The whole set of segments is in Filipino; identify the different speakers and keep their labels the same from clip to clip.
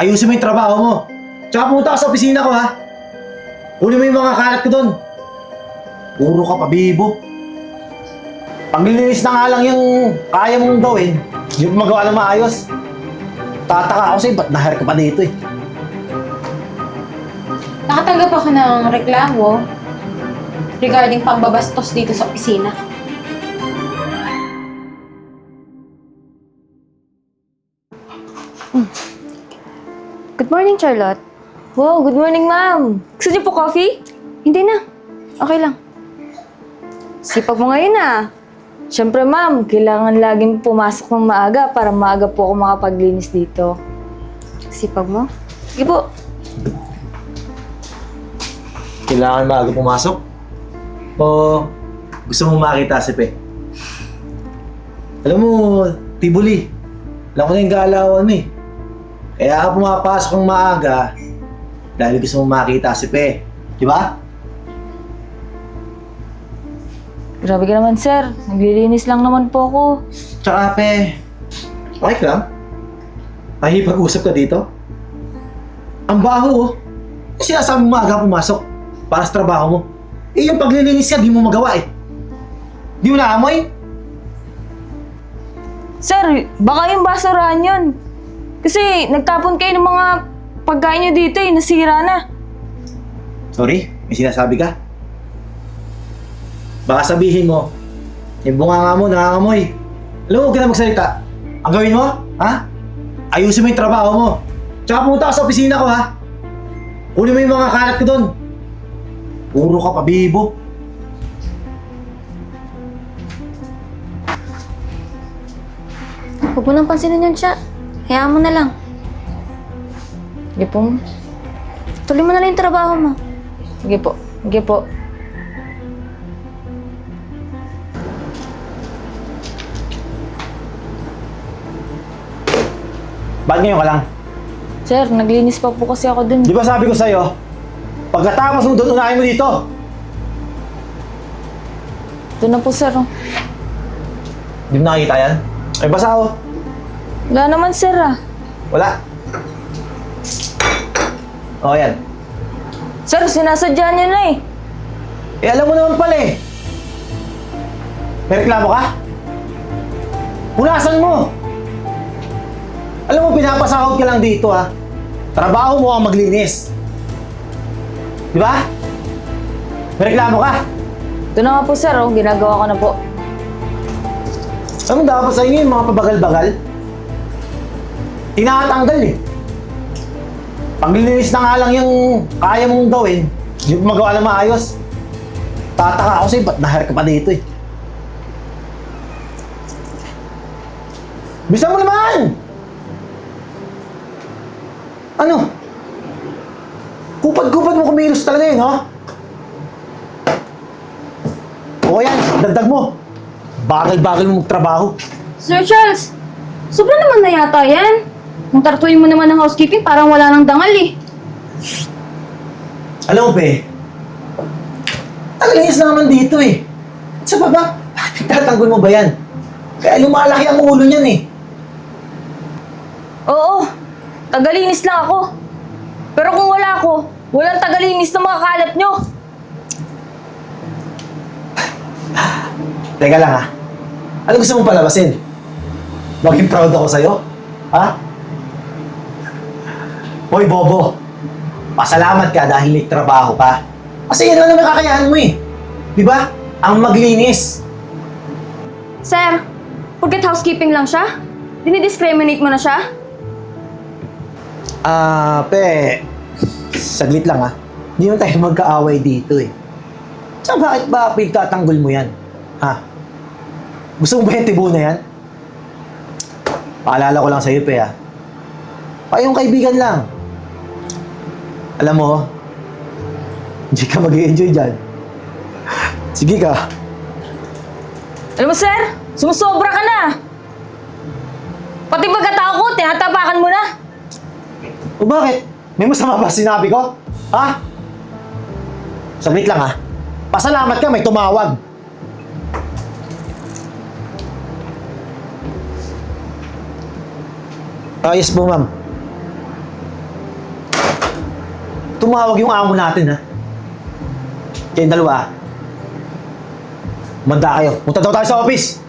Speaker 1: ayusin mo yung trabaho mo. Tsaka pumunta ka sa opisina ko ha. Kunin mo yung mga kalat ko doon. Puro ka pabibo. Paglilinis na nga lang yung kaya mong gawin, hindi mo magawa ng maayos. Tataka ako sa'yo, ba't nahire ka pa dito eh?
Speaker 2: Nakatanggap ako ng reklamo regarding pambabastos dito sa opisina.
Speaker 3: Good morning, Charlotte. Wow, good morning, ma'am. Gusto niyo po coffee? Hindi na. Okay lang. Sipag mo ngayon ah. Siyempre, ma'am, kailangan laging pumasok ng maaga para maaga po ako makapaglinis dito. Sipag mo? Sige po.
Speaker 1: Kailangan maaga pumasok? O gusto mong makita si Pe? Alam mo, Tibuli, alam ko na yung galawan mo eh. Kaya ka pumapasok ng maaga dahil gusto mong makita si Pe. Di ba?
Speaker 3: Grabe ka naman, sir. Naglilinis lang naman po ako.
Speaker 1: Tsaka Pe, okay ka lang? Mahipag-usap ka dito? Ang baho oh. Sinasabi mo maaga pumasok para sa trabaho mo. Eh yung paglilinis ka, di mo magawa eh. Di mo naamoy?
Speaker 3: Sir, baka yung basurahan yun. Kasi nagtapon kayo ng mga pagkain nyo dito eh. Nasira na.
Speaker 1: Sorry, may sinasabi ka? Baka sabihin mo, yung bunganga mo, nangangamoy. Alam mo, huwag ka na magsalita. Ang gawin mo, ha? Ayusin mo yung trabaho mo. Tsaka pumunta ka sa opisina ko, ha? Kunin mo yung mga kalat ko doon. Puro ka pabibo.
Speaker 2: Huwag mo nang pansinin yun siya. Hayaan mo na lang.
Speaker 3: Sige po.
Speaker 2: Tuloy mo na lang yung trabaho mo.
Speaker 3: Sige po. Sige po.
Speaker 1: Bakit ngayon ka lang?
Speaker 3: Sir, naglinis pa po kasi ako dun.
Speaker 1: Di ba sabi ko sa'yo, pagkatapos mo doon, unahin mo dito.
Speaker 3: Ito na po, sir. oh.
Speaker 1: Di mo nakikita yan? Ay, basa oh.
Speaker 3: Wala naman, sir ah.
Speaker 1: Wala. O, yan.
Speaker 3: Sir, sinasadya niyo na eh.
Speaker 1: Eh, alam mo naman pala eh. May reklamo ka? Punasan mo! Alam mo, pinapasahod ka lang dito ha. Trabaho mo ang maglinis. Di ba? May reklamo ka?
Speaker 3: Ito na nga po, sir. Oh. Ginagawa ko na po.
Speaker 1: Anong dapat sa inyo yung mga pabagal-bagal? Tinatanggal eh. Paglilinis na nga lang yung kaya mong gawin, hindi mo magawa ng maayos. Tataka ako sa'yo, ba't nahire ka pa dito eh? Bisa mo naman! Ano? Kupad-kupad mo kumilos talaga yun, ha? O yan, dagdag mo. Bagal-bagal mo magtrabaho.
Speaker 2: Sir Charles, sobra naman na yata yan. Nung tartuin mo naman ng housekeeping, parang wala nang dangal eh.
Speaker 1: Alam mo, be, tagalinis na naman dito eh. At sa baba, bakit tatanggol mo ba yan? Kaya lumalaki ang ulo niyan eh.
Speaker 3: Oo, tagalinis lang ako. Pero kung wala ako, walang tagalinis na mga kalat nyo.
Speaker 1: Teka lang ha. Ano gusto mong palabasin? Maging proud ako sa'yo? Ha? Hoy, Bobo. Pasalamat ka dahil may trabaho ka. Kasi yan lang naman kakayahan mo eh. Di ba? Ang maglinis.
Speaker 2: Sir, porket housekeeping lang siya? Dinidiscriminate mo na siya?
Speaker 1: Ah, pe, saglit lang ha. Hindi naman tayo magkaaway dito eh. Tsaka bakit ba pinagtatanggol mo yan? Ha? Gusto mo ba yung tibo na yan? Paalala ko lang sa'yo, pe ha. Payong kaibigan lang. Alam mo, hindi ka mag enjoy dyan. Sige ka.
Speaker 3: Alam mo, sir, sumusobra ka na. Pati pagkatao ko, tinatapakan mo na.
Speaker 1: O bakit? May masama ba sinabi ko? Ha? Saglit lang ha. Pasalamat ka, may tumawag. Ah, yes po, ma'am. Tumawag yung amo natin, ha? Kayong dalawa, Manda kayo. Punta daw tayo sa office.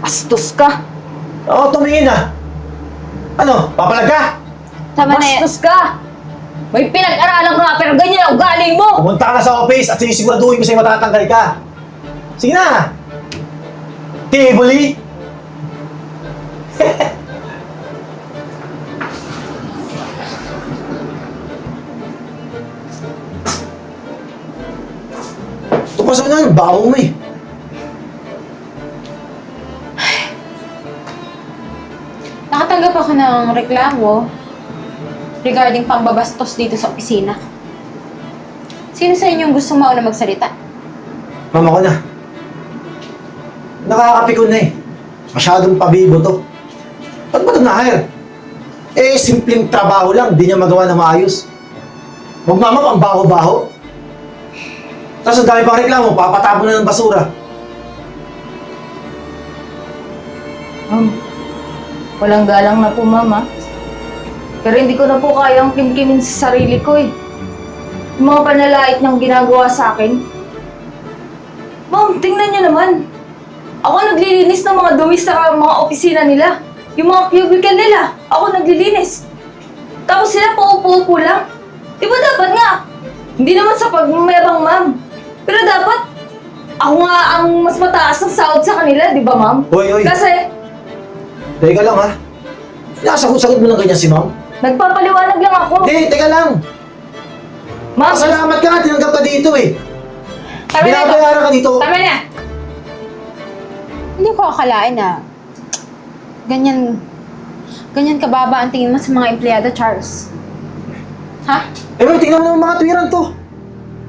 Speaker 3: Astos ka!
Speaker 1: Oo, tumingin na. Ano, papalag ka?
Speaker 2: Tama na yan.
Speaker 3: Bastos ka! May pinag-aralan ka nga pero ganyan ang ugali mo!
Speaker 1: Pumunta ka na sa office at sinisiguraduhin ko sa'yo matatanggal ka. Sige na. Tibuli. Tukas na, baho mo eh.
Speaker 2: Nakatanggap ako ng reklamo regarding pambabastos dito sa opisina. Sino sa inyo gusto mauna magsalita?
Speaker 1: Mama ko na. Nakakapikon na eh. Masyadong pabibo to. Ba't ba ito na-hire? Eh, simpleng trabaho lang, di niya magawa na maayos. Magmamap ang baho-baho. Tapos ang dami pang reklamo, papatapon na ng basura.
Speaker 3: Ma'am, walang galang na po, mama. Pero hindi ko na po kayang kimkimin sa sarili ko eh. Yung mga panalait niyang ginagawa sa akin. Ma'am, tingnan niyo naman. Ako naglilinis ng mga dumi sa mga opisina nila. Yung mga cubicle nila, ako naglilinis. Tapos sila paupo-upo lang. Di ba dapat nga? Hindi naman sa pagmayabang, ma'am. Pero dapat, ako nga ang mas mataas ng sahod sa kanila, di ba, ma'am?
Speaker 1: Hoy, hoy.
Speaker 3: Kasi,
Speaker 1: Teka lang ha. Nasagot-sagot mo ng ganyan si ma'am.
Speaker 3: Nagpapaliwanag lang ako.
Speaker 1: Hindi, teka lang.
Speaker 3: Ma'am,
Speaker 1: Salamat ka nga, tinanggap ka dito eh.
Speaker 2: Tama na ito.
Speaker 1: Binabayaran ka dito.
Speaker 2: Tama na! Hindi ko akalain na ganyan ganyan kababa ang tingin mo sa mga empleyado, Charles. Ha?
Speaker 1: Eh, ma'am, tingnan mo naman mga tuwiran to.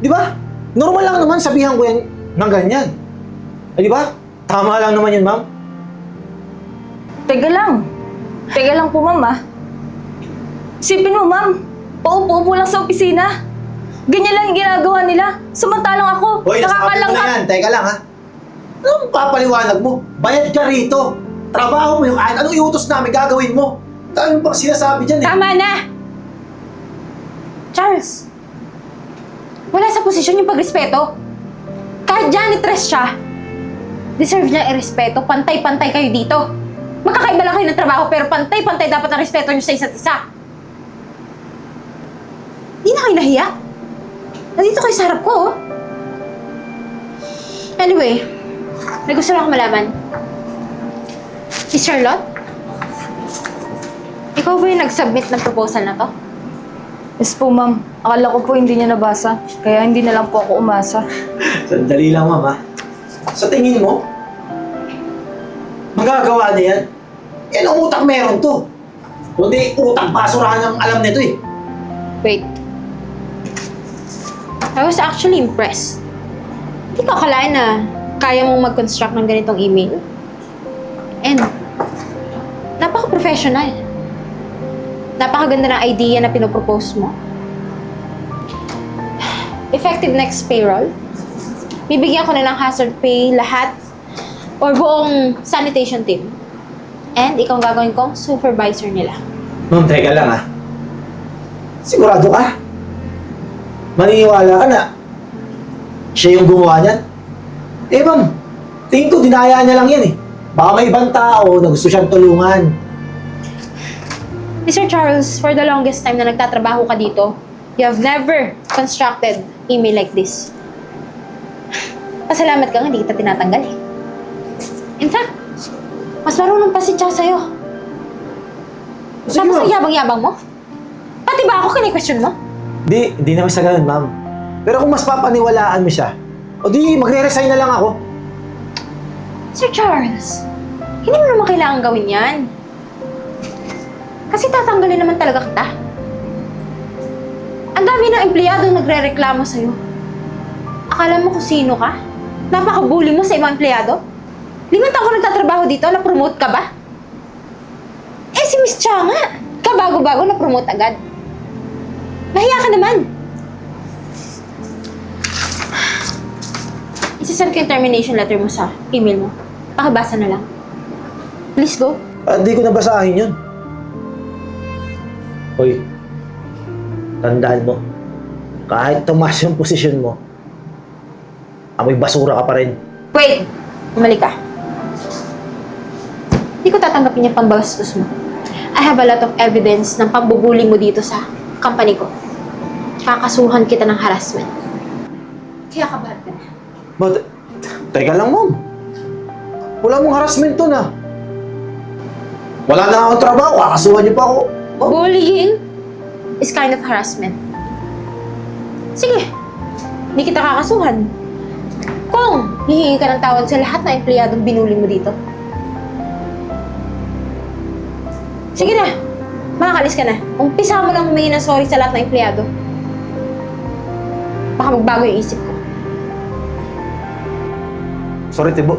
Speaker 1: Di ba? Normal lang naman sabihan ko yan ng ganyan. Eh, di ba? Tama lang naman yun, ma'am.
Speaker 3: teka lang. Teka lang po, ma'am, ah. Sipin mo, ma'am. Paupo-upo lang sa opisina. Ganyan lang yung ginagawa nila. Samantalang ako,
Speaker 1: Hoy, nasabi ko na yan. Teka lang, ha? Anong papaliwanag mo? Bayad ka rito. Trabaho mo yung kahit anong iutos namin gagawin mo. Dami mo pang sinasabi dyan eh.
Speaker 2: Tama na! Charles, posisyon yung pagrespeto. Kahit janitress siya, deserve niya irespeto. Pantay-pantay kayo dito. Magkakaiba lang kayo ng trabaho, pero pantay-pantay dapat ang respeto niyo sa isa't isa. Hindi na kayo nahiya. Nandito kayo sa harap ko, oh. Anyway, may gusto lang ako malaman. Miss Charlotte? Ikaw ba yung nag-submit ng proposal na to?
Speaker 3: Yes po, ma'am. Akala ko po hindi niya nabasa. Kaya hindi na lang po ako umasa.
Speaker 1: Sandali lang, ma'am, ha? Sa tingin mo, magagawa na yan? Yan ang utak meron to. Kundi utang basurahan ang alam nito eh.
Speaker 2: Wait. I was actually impressed. Hindi ko akalain na kaya mong mag-construct ng ganitong email. And, napaka-professional. Napakaganda ng idea na pinopropose mo. Effective next payroll. Bibigyan ko na ng hazard pay lahat or buong sanitation team. And ikaw ang gagawin kong supervisor nila.
Speaker 1: Ma'am, teka lang ha. Sigurado ka? Maniniwala ka na siya yung gumawa niyan? Eh ma'am, tingin ko dinaya niya lang yan eh. Baka may ibang tao na gusto siyang tulungan.
Speaker 2: Mr. Charles, for the longest time na nagtatrabaho ka dito, you have never constructed email like this. Pasalamat ka nga, hindi kita tinatanggal eh. In fact, mas marunong pa si Cha sa'yo.
Speaker 1: Sige
Speaker 2: Tapos
Speaker 1: ma'am.
Speaker 2: ang yabang-yabang mo? Pati ba ako kini-question mo?
Speaker 1: Di, di naman sa ganun ma'am. Pero kung mas papaniwalaan mo siya, o di magre-resign na lang ako.
Speaker 2: Sir Charles, hindi mo naman kailangan gawin yan. Kasi tatanggalin naman talaga kita. Ang dami ng empleyado nagre-reklamo sa'yo. Akala mo kung sino ka? Napaka-bully mo sa ibang empleyado? Limang taon ko nagtatrabaho dito, na-promote ka ba? Eh, si Miss Cha nga. Kabago-bago na-promote agad. Mahiya ka naman. Isisend ko yung termination letter mo sa email mo. Pakibasa na lang. Please go.
Speaker 1: At di ko nabasahin yun. Hoy, tandaan mo, kahit tumaas yung posisyon mo, amoy basura ka pa rin.
Speaker 2: Wait! Umali ka. Hindi ko tatanggapin yung pambastos mo. I have a lot of evidence ng pambubuli mo dito sa company ko. Kakasuhan kita ng harassment. Kaya ka na.
Speaker 1: But, teka lang, ma'am. Wala mong harassment to na. Wala na akong trabaho, kakasuhan niyo pa ako. Oh.
Speaker 2: Bullying is kind of harassment. Sige, hindi kita kakasuhan. Kung hihingi ka ng tawad sa lahat ng empleyadong binuli mo dito. Sige na, makakalis ka na. Umpisa mo lang humingi ng sorry sa lahat ng empleyado. Baka magbago yung isip ko.
Speaker 1: Sorry, Tibo.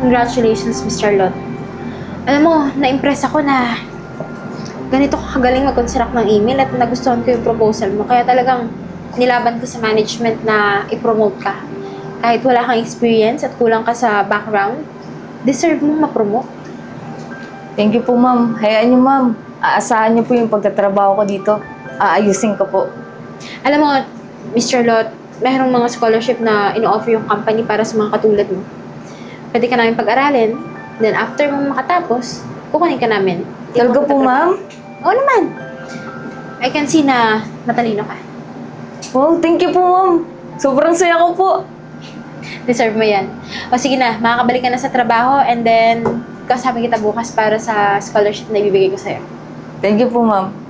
Speaker 2: Congratulations, Mr. Lot. Alam mo, na-impress ako na ganito ka kagaling mag-construct ng email at nagustuhan ko yung proposal mo. Kaya talagang nilaban ko sa management na i-promote ka. Kahit wala kang experience at kulang ka sa background, deserve mo ma-promote.
Speaker 3: Thank you po, ma'am. Hayaan niyo, ma'am. Aasahan niyo po yung pagtatrabaho ko dito. Aayusin ko po.
Speaker 2: Alam mo, Mr. Lot, mayroong mga scholarship na ino-offer yung company para sa mga katulad mo. Pwede ka namin pag-aralin, then after mo makatapos, kukunin ka namin.
Speaker 3: Talaga po, ma'am?
Speaker 2: Oo naman. I can see na matalino ka.
Speaker 3: Wow, thank you po, ma'am. Sobrang saya ko po.
Speaker 2: Deserve mo yan. O sige na, makakabalik ka na sa trabaho and then kasabi kita bukas para sa scholarship na ibibigay ko sa'yo.
Speaker 3: Thank you po, ma'am.